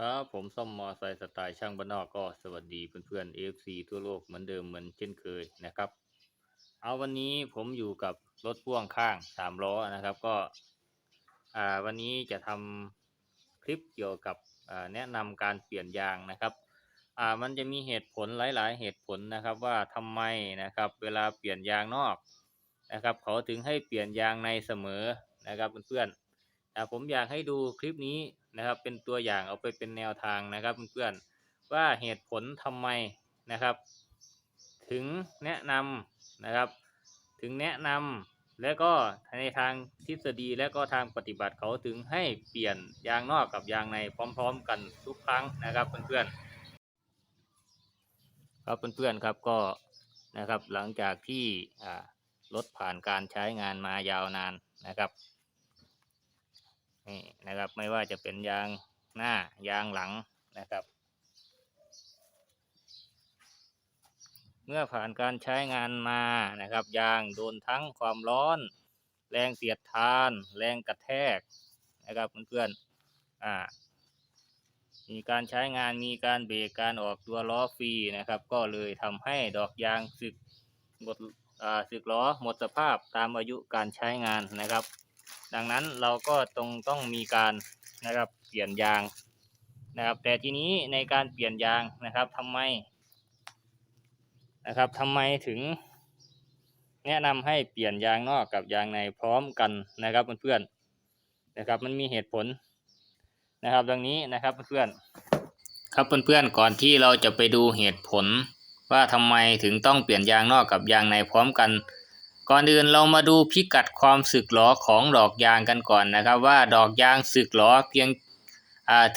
ครับผมซ่อมมอไซค์สไตล์ช่างบ้านนอกก็สวัสดีเพื่อนๆ AFC ทั่วโลกเหมือนเดิมเหมือนเช่นเคยนะครับ เอาวันนี้ผมอยู่กับรถพ่วงข้างสามล้อนะครับก็อ่าวันนี้จะทำคลิปเกี่ยวกับอ่าแนะนำการเปลี่ยนยางนะครับอ่ามันจะมีเหตุผลหลาย ๆ เหตุผลนะครับว่าทำไมนะครับเวลาเปลี่ยนยางนอกนะครับเขาถึงให้เปลี่ยนยางในเสมอนะครับเพื่อนๆผมอยากให้ดูคลิปนี้ นะครับ เป็นตัวอย่างเอาไปเป็นแนวทางนะครับเพื่อนๆว่าเหตุผลทำไมนะครับ ถึงแนะนำนะครับ ถึงแนะนำและก็ในทางทฤษฎีและก็ทางปฏิบัติเขาถึงให้เปลี่ยนยางนอกกับยางในพร้อม ๆ กันทุกครั้งนะครับเพื่อนๆครับเพื่อนๆครับก็นะครับหลังจากที่รถผ่านการใช้งานมายาวนานนะครับ นี่นะครับ ไม่ว่าจะเป็นยางหน้ายางหลังนะครับ เมื่อผ่านการใช้งานมานะครับ ยางโดนทั้งความร้อน แรงเสียดทาน แรงกระแทกนะครับเพื่อนๆอ่ามีการใช้งานมีการเบรกการออกตัวล้อฟรีนะครับ ก็เลยทำให้ดอกยางสึกหมดอ่าสึกล้อหมดสภาพตามอายุการใช้งานนะครับ ดังนั้นเราก็ต้องต้องมีการนะครับเปลี่ยนยางนะครับ แต่ทีนี้ในการเปลี่ยนยางนะครับทำไมนะครับทำไมถึง แนะนำให้เปลี่ยนยางนอกกับยางในพร้อมกันนะครับเพื่อนๆนะครับ มันมีเหตุผลนะครับ ดังนี้นะครับเพื่อนๆครับเพื่อนๆก่อนที่เราจะไปดูเหตุผล ว่าทำไมถึงต้องเปลี่ยนยางนอกกับยางในพร้อมกัน ก่อนอื่นเรามาดูพิกัดความสึกหรอของดอกยางกันก่อนนะครับ ว่าดอกยางสึกหรอเพียง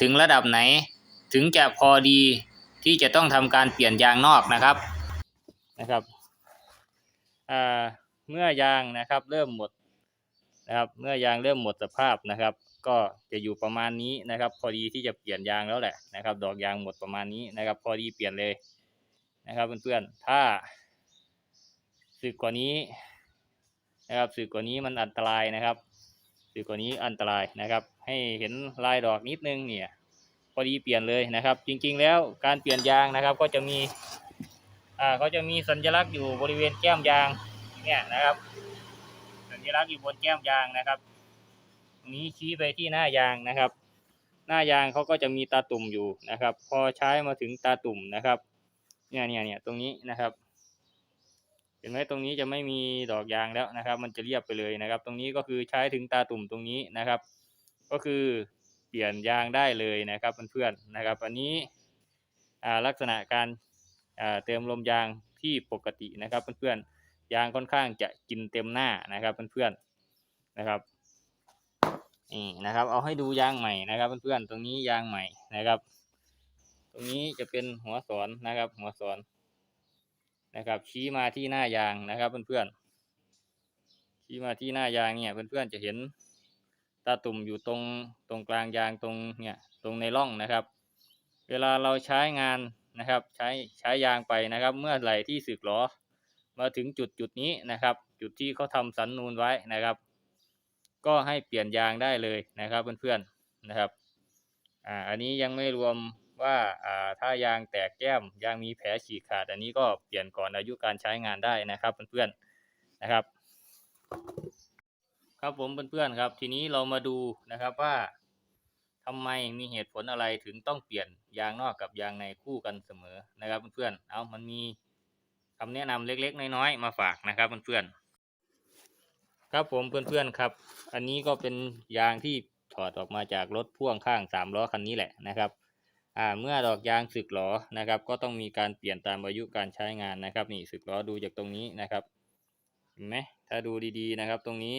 ถึงระดับไหน ถึงจะพอดีที่จะต้องทำการเปลี่ยนยางนอกนะครับนะครับเมื่อยางนะครับเริ่มหมดนะครับเมื่อยางเริ่มหมดสภาพนะครับ ก็จะอยู่ประมาณนี้นะครับ พอดีที่จะเปลี่ยนยางแล้วแหละนะครับ ดอกยางหมดประมาณนี้นะครับ พอดีเปลี่ยนเลยนะครับเพื่อนๆถ้าสึกกว่านี้ นะครับสึกกว่านี้มันอันตรายนะครับสึกกว่านี้อันตรายนะครับ ให้เห็นลายดอกนิดนึงเนี่ยพอดีเปลี่ยนเลยนะครับ จริงๆแล้วการเปลี่ยนยางนะครับ ก็จะมีอ่าเขาจะมีสัญลักษณ์อยู่บริเวณแก้มยางเนี่ยนะครับ สัญลักษณ์อยู่บนแก้มยางนะครับนี้ชี้ไปที่หน้ายางนะครับ หน้ายางเขาก็จะมีตาตุ่มอยู่นะครับ พอใช้มาถึงตาตุ่มนะครับเนี่ยเนี่ยเนี่ยตรงนี้นะครับ เห็นไหมตรงนี้จะไม่มีดอกยางแล้วนะครับ มันจะเรียบไปเลยนะครับ ตรงนี้ก็คือใช้ถึงตาตุ่มตรงนี้นะครับ ก็คือเปลี่ยนยางได้เลยนะครับเพื่อนๆนะครับ อันนี้ลักษณะการเติมลมยางที่ปกตินะครับเพื่อนๆยางค่อนข้างจะกินเต็มหน้านะครับเพื่อนๆนะครับนี่นะครับ เอาให้ดูยางใหม่นะครับเพื่อนๆตรงนี้ยางใหม่นะครับ ตรงนี้จะเป็นหัวสอนนะครับ หัวสอน นะครับชี้มาที่หน้ายางนะครับเพื่อนๆชี้มาที่หน้ายางเนี่ยเพื่อนๆจะเห็นตาตุ่มอยู่ตรงตรงกลางยางตรงเนี่ยตรงในร่องนะครับ เวลาเราใช้งานนะครับใช้ใช้ยางไปนะครับ เมื่อไหร่ที่สึกหรอมาถึงจุดจุดนี้นะครับ จุดที่เขาทำสันนูนไว้นะครับ ก็ให้เปลี่ยนยางได้เลยนะครับเพื่อนๆนะครับอ่าอันนี้ยังไม่รวม ว่าถ้ายางแตกแก้มยางมีแผลฉีกขาด อันนี้ก็เปลี่ยนก่อนอายุการใช้งานได้นะครับเพื่อนๆนะครับ ครับผมเพื่อนๆครับ ทีนี้เรามาดูนะครับว่าทำไมมีเหตุผลอะไรถึงต้องเปลี่ยนยางนอกกับยางในคู่กันเสมอนะครับเพื่อนๆเอามันมีคำแนะนำเล็กๆน้อยๆมาฝากนะครับเพื่อนๆครับผมเพื่อนๆครับ อันนี้ก็เป็นยางที่ถอดออกมาจากรถพ่วงข้างสามล้อคันนี้แหละนะครับ อ่าเมื่อดอกยางสึกหรอนะครับ ก็ต้องมีการเปลี่ยนตามอายุการใช้งานนะครับ นี่สึกหรอดูจากตรงนี้นะครับเห็นไหมถ้าดูดีๆนะครับตรงนี้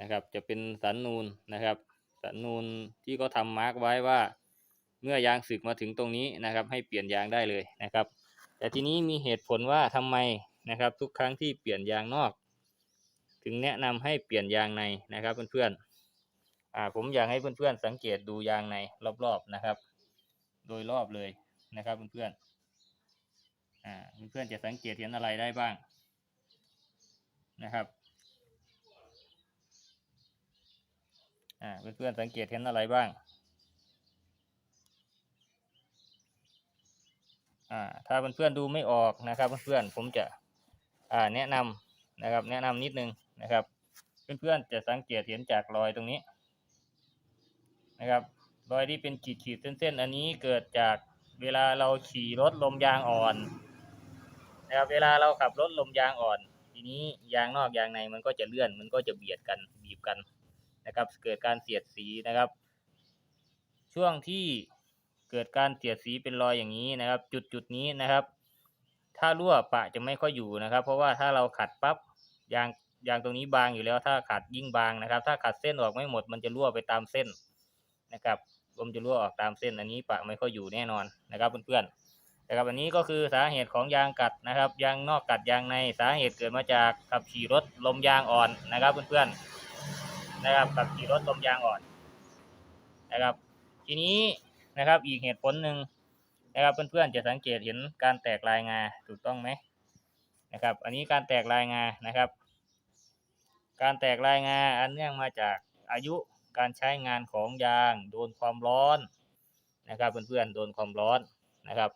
นะครับ จะเป็นสันนูนนะครับ สันนูนที่เขาทำมาร์กไว้ว่า เมื่อยางสึกมาถึงตรงนี้นะครับ ให้เปลี่ยนยางได้เลยนะครับ แต่ทีนี้มีเหตุผลว่าทำไมนะครับ ทุกครั้งที่เปลี่ยนยางนอก ถึงแนะนำให้เปลี่ยนยางในนะครับเพื่อนๆอ่าผมอยากให้เพื่อนๆสังเกตดูยางในรอบๆนะครับ โดยรอบเลยนะครับเพื่อนเพื่อนเพื่อนจะสังเกตเห็นอะไรได้บ้างนะครับเพื่อนเพื่อนสังเกตเห็นอะไรบ้างถ้าเพื่อนเพื่อนดูไม่ออกนะครับเพื่อนเพื่อนผมจะแนะนำนะครับ แนะนำนิดนึงนะครับ เพื่อนๆจะสังเกตเห็นจากรอยตรงนี้นะครับ รอยที่เป็นขีดๆเส้นๆ อันนี้เกิดจากเวลาเราขี่รถลมยางอ่อนนะครับเวลาเราขับรถลมยางอ่อน ทีนี้ยางนอกยางในมันก็จะเลื่อน มันก็จะเบียดกันบีบกันนะครับ เกิดการเสียดสีนะครับ ช่วงที่เกิดการเสียดสีเป็นรอยอย่างนี้นะครับ จุดจุดนี้นะครับ ถ้ารั่วปะจะไม่ค่อยอยู่นะครับ เพราะว่าถ้าเราขัดปั๊บยางยางตรงนี้บางอยู่แล้ว ถ้าขัดยิ่งบางนะครับ ถ้าขัดเส้นออกไม่หมดมันจะรั่วไปตามเส้นนะครับ ลมจะรั่วออกตามเส้นอันนี้ปะไม่ค่อยอยู่แน่นอนนะครับเพื่อนๆนะครับอันนี้ก็คือสาเหตุของยางกัดนะครับ ยางนอกกัดยางในสาเหตุเกิดมาจากขับขี่รถลมยางอ่อนนะครับเพื่อนๆนะครับขับขี่รถลมยางอ่อนนะครับ ทีนี้นะครับอีกเหตุผลหนึ่งนะครับเพื่อนๆจะสังเกตเห็นการแตกลายงาถูกต้องไหมนะครับ อันนี้การแตกลายงานะครับ การแตกลายงาอันเนื่องมาจากอายุ การใช้งานของยางโดนความร้อนนะครับเพื่อนๆโดนความร้อนนะครับ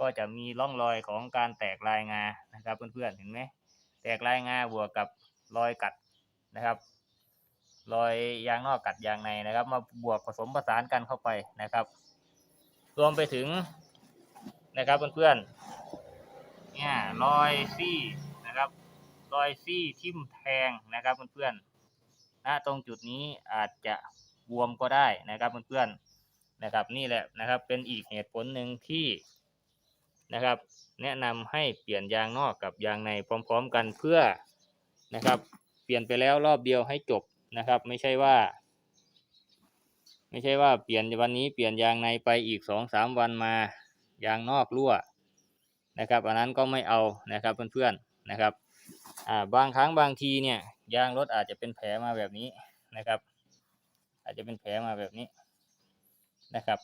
ก็จะมีร่องรอยของการแตกลายงานะครับเพื่อนๆเห็นไหมแตกลายงาบวกกับรอยกัดนะครับรอยยางนอกกัดยางในนะครับ มาบวกผสมผสานกันเข้าไปนะครับ รวมไปถึงนะครับเพื่อนๆเนี่ยรอยซี่นะครับรอยซี่ทิ่มแทงนะครับเพื่อนๆ ณตรงจุดนี้อาจจะบวมก็ได้นะครับเพื่อนๆนะครับนี่แหละนะครับเป็นอีกเหตุผลหนึ่งที่นะครับ แนะนำให้เปลี่ยนยางนอกกับยางในพร้อม ๆ กันเพื่อนะครับ เปลี่ยนไปแล้วรอบเดียวให้จบนะครับ ไม่ใช่ว่า ไม่ใช่ว่าเปลี่ยนวันนี้เปลี่ยนยางในไปอีกสองสามวันมายางนอกรั่วนะครับ อันนั้นก็ไม่เอานะครับเพื่อนๆนะครับอ่าบางครั้งบางทีเนี่ย ยางรถอาจจะเป็นแผลมาแบบนี้นะครับ อาจจะเป็นแผลมาแบบนี้นะครับ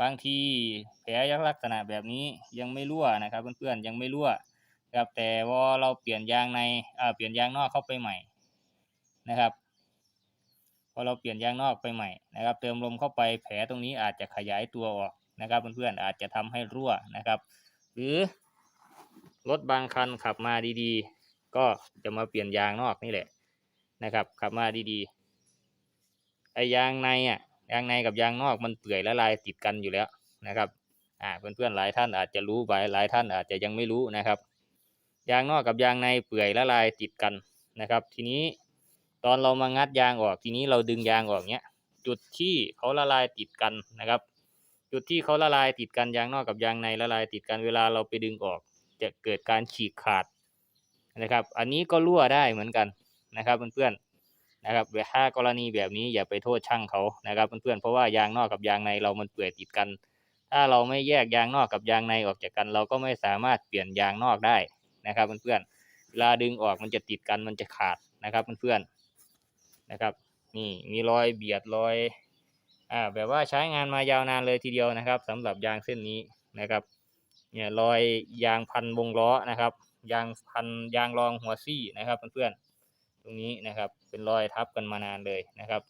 บางทีแผลยักลักษณะแบบนี้ยังไม่รั่วนะครับ เพื่อนๆยังไม่รั่วนะครับแต่พอเราเปลี่ยนยางในอ่าเปลี่ยนยางนอกเข้าไปใหม่นะครับพอเราเปลี่ยนยางนอกไปใหม่นะครับ เติมลมเข้าไปแผลตรงนี้อาจจะขยายตัวออกนะครับ เพื่อนๆอาจจะทำให้รั่วนะครับ หรือรถบางคันขับมาดีๆ ก็จะมาเปลี่ยนยางนอกนี่แหละนะครับขับมาดีๆไอ้ยางในอะยางในกับยางนอกมันเปื่อยละลายติดกันอยู่แล้วนะครับอ่าเพื่อนๆหลายท่านอาจจะรู้ไปหลายท่านอาจจะยังไม่รู้นะครับ ยางนอกกับยางในเปื่อยละลายติดกันนะครับ ทีนี้ตอนเรามางัดยางออกทีนี้เราดึงยางออกเนี้ยจุดที่เขาละลายติดกันนะครับ จุดที่เขาละลายติดกันยางนอกกับยางในละลายติดกันเวลาเราไปดึงออก จะเกิดการฉีกขาด นะครับ อันนี้ก็รั่วได้เหมือนกันนะครับเพื่อนๆนะครับถ้ากรณีแบบนี้อย่าไปโทษช่างเขานะครับเพื่อนๆเพราะว่ายางนอกกับยางในเรามันเปื่อยติดกัน ถ้าเราไม่แยกยางนอกกับยางในออกจากกัน เราก็ไม่สามารถเปลี่ยนยางนอกได้นะครับเพื่อนๆเวลาดึงออกมันจะติดกันมันจะขาดนะครับเพื่อนๆนะครับ นี่มีรอยเบียดรอยอ่าแบบว่าใช้งานมายาวนานเลยทีเดียวนะครับสำหรับยางเส้นนี้นะครับเนี่ยรอยยางพันวงล้อนะครับ ยางพันยางรองหัวซี่นะครับเพื่อนๆตรงนี้นะครับเป็นรอยทับกันมานานเลยนะครับ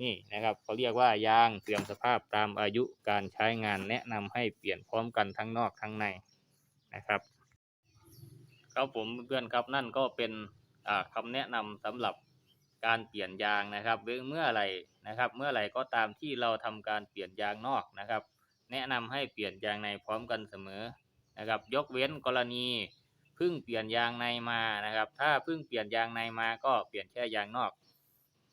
นี่นะครับเขาเรียกว่ายางเสื่อมสภาพตามอายุการใช้งานแนะนำให้เปลี่ยนพร้อมกันทั้งนอกทั้งในนะครับครับผมเพื่อนๆครับนั่นก็เป็นอ่าคำแนะนำสำหรับการเปลี่ยนยางนะครับเมื่อไหร่นะครับ เมื่อไหร่ก็ตามที่เราทำการเปลี่ยนยางนอกนะครับ แนะนำให้เปลี่ยนยางในพร้อมกันเสมอนะครับ ยกเว้นกรณี เพิ่งเปลี่ยนยางในมานะครับ ถ้าเพิ่งเปลี่ยนยางในมาก็เปลี่ยนแค่ยางนอก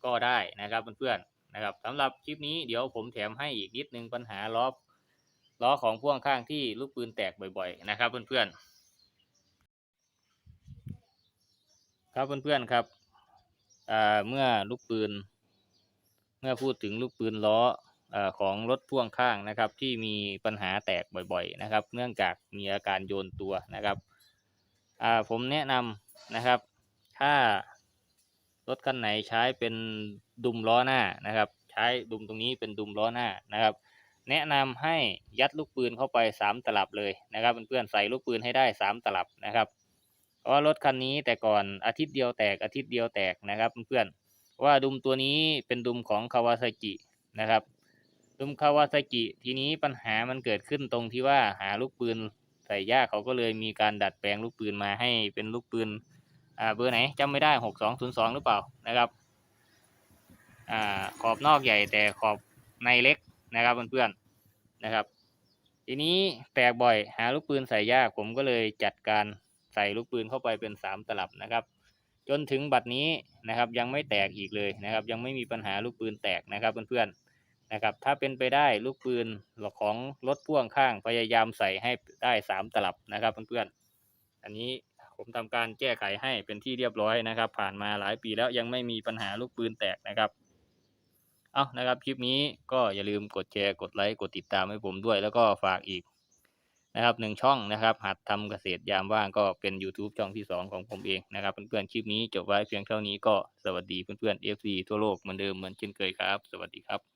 ก็ได้นะครับเพื่อนๆนะครับสำหรับคลิปนี้เดี๋ยวผมแถมให้อีกนิดนึงปัญหาล้อล้อของพ่วงข้างที่ลูกปืนแตกบ่อย ๆ นะครับเพื่อนๆครับเพื่อนๆครับอ่าเมื่อลูกปืน เมื่อพูดถึงลูกปืนล้ออ่อของรถพ่วงข้างนะครับ ที่มีปัญหาแตกบ่อย ๆ นะครับ เนื่องจากมีอาการโยนตัวนะครับ ผมแนะนำนะครับ ถ้ารถคันไหนใช้เป็นดุมล้อหน้านะครับ ใช้ดุมตรงนี้เป็นดุมล้อหน้านะครับ แนะนำให้ยัดลูกปืนเข้าไปสามตลับเลยนะครับเพื่อนๆใส่ลูกปืนให้ได้สามตลับนะครับเพราะว่ารถคันนี้แต่ก่อนอาทิตย์เดียวแตกอาทิตย์เดียวแตกนะครับเพื่อนๆว่าดุมตัวนี้เป็นดุมของคาวาซากินะครับซุมคาวาซากิทีนี้ปัญหามันเกิดขึ้นตรงที่ว่าหาลูกปืน ใส่ยากเขาก็เลยมีการดัดแปลงลูกปืนมาให้เป็นลูกปืนอ่าเบอร์ไหนจำไม่ได้หกสองศูนย์สองหรือเปล่านะครับอ่าขอบนอกใหญ่แต่ขอบในเล็กนะครับเพื่อนๆนะครับ ทีนี้แตกบ่อยหาลูกปืนใส่ยากผมก็เลยจัดการใส่ลูกปืนเข้าไปเป็นสามตลับนะครับ จนถึงบัดนี้นะครับยังไม่แตกอีกเลยนะครับ ยังไม่มีปัญหาลูกปืนแตกนะครับเพื่อนๆ นะครับ ถ้าเป็นไปได้ลูกปืนหลอของรถพ่วงข้างพยายามใส่ให้ได้สามตลับนะครับเพื่อนๆ อันนี้ผมทำการแก้ไขให้เป็นที่เรียบร้อยนะครับ ผ่านมาหลายปีแล้วยังไม่มีปัญหาลูกปืนแตกนะครับ เอานะครับคลิปนี้ก็อย่าลืมกดแชร์กดไลค์กดติดตามให้ผมด้วย แล้วก็ฝากอีกนะครับหนึ่งช่องนะครับหัดทำเกษตรยามว่างก็เป็น YouTube ช่องที่สองของผมเองนะครับเพื่อนๆคลิปนี้จบไว้เพียงเท่านี้ก็สวัสดีเพื่อนๆ FC ทั่วโลกเหมือนเดิมเหมือนเช่นเคยครับ สวัสดีครับ